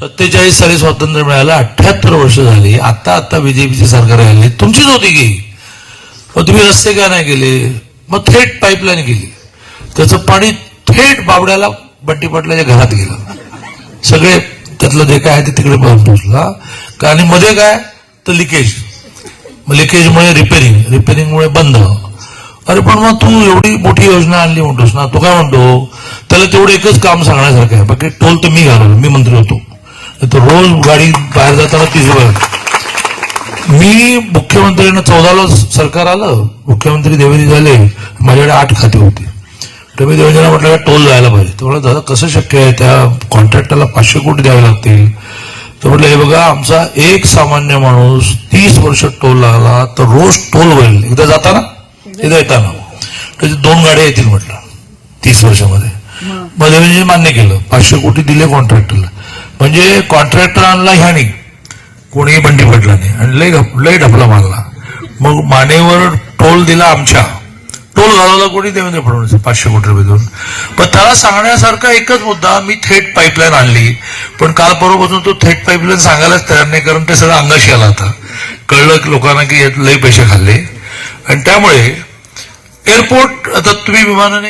सत्तेचाळीस साली स्वातंत्र्य मिळालं अठ्याहत्तर वर्ष झाली आता आता बीजेपीची सरकार आली तुमचीच होती की? मग तुम्ही रस्ते का नाही गेले मग थेट पाईपलाईन गेली त्याचं पाणी थेट बावड्याला बंटी पाटलाच्या घरात गेलं. सगळे त्यातलं जे काय आहे ते तिकडे पाहून पोचला का आणि मध्ये काय? तर लिकेज मग लिकेजमुळे रिपेरिंग रिपेरिंगमुळे बंद. अरे पण मग तू एवढी मोठी योजना आणली म्हणतोस ना. तू काय म्हणतो? त्याला तेवढं एकच काम सांगण्यासारखं आहे. बाकी टोल तर मी घालवलं. मी मंत्री होतो. तर रोज गाडी बाहेर जाताना तीस रुपये मी मुख्यमंत्र्यांना चौदाला सरकार आलं मुख्यमंत्री देवेंद्र झाले माझ्याकडे आठ खाते होती. तर मी देवेंद्रला म्हटलं का टोल जायला पाहिजे. तर म्हटलं दादा कसं शक्य आहे? त्या कॉन्ट्रॅक्टरला पाचशे कोटी द्यावे लागतील. तर म्हटलं हे बघा आमचा एक सामान्य माणूस तीस वर्ष टोल लागला तर रोज टोल होईल. एकदा जाताना एकदा येताना. त्याचे दोन गाड्या येतील म्हटलं तीस वर्षामध्ये. मग देवेंद्रजी मान्य केलं पाचशे कोटी दिले कॉन्ट्रॅक्टरला. म्हणजे कॉन्ट्रॅक्टर आणला ह्यानी कोणीही बंडी पडला नाही. आणि लय लय ढपला मारला. मग मानेवर टोल दिला आमच्या. टोल घालवला कोणी? देवेंद्र फडणवीस पाचशे कोटी रुपये देऊन. पण त्याला सांगण्यासारखा एकच मुद्दा मी थेट पाईपलाईन आणली. पण काल बरोबर तो थेट पाईपलाईन सांगायलाच तयार नाही कारण ते सगळं अंगाशी आला आता. कळलं की लोकांना की लय पैसे खाल्ले. आणि त्यामुळे एअरपोर्ट आता तुम्ही विमानाने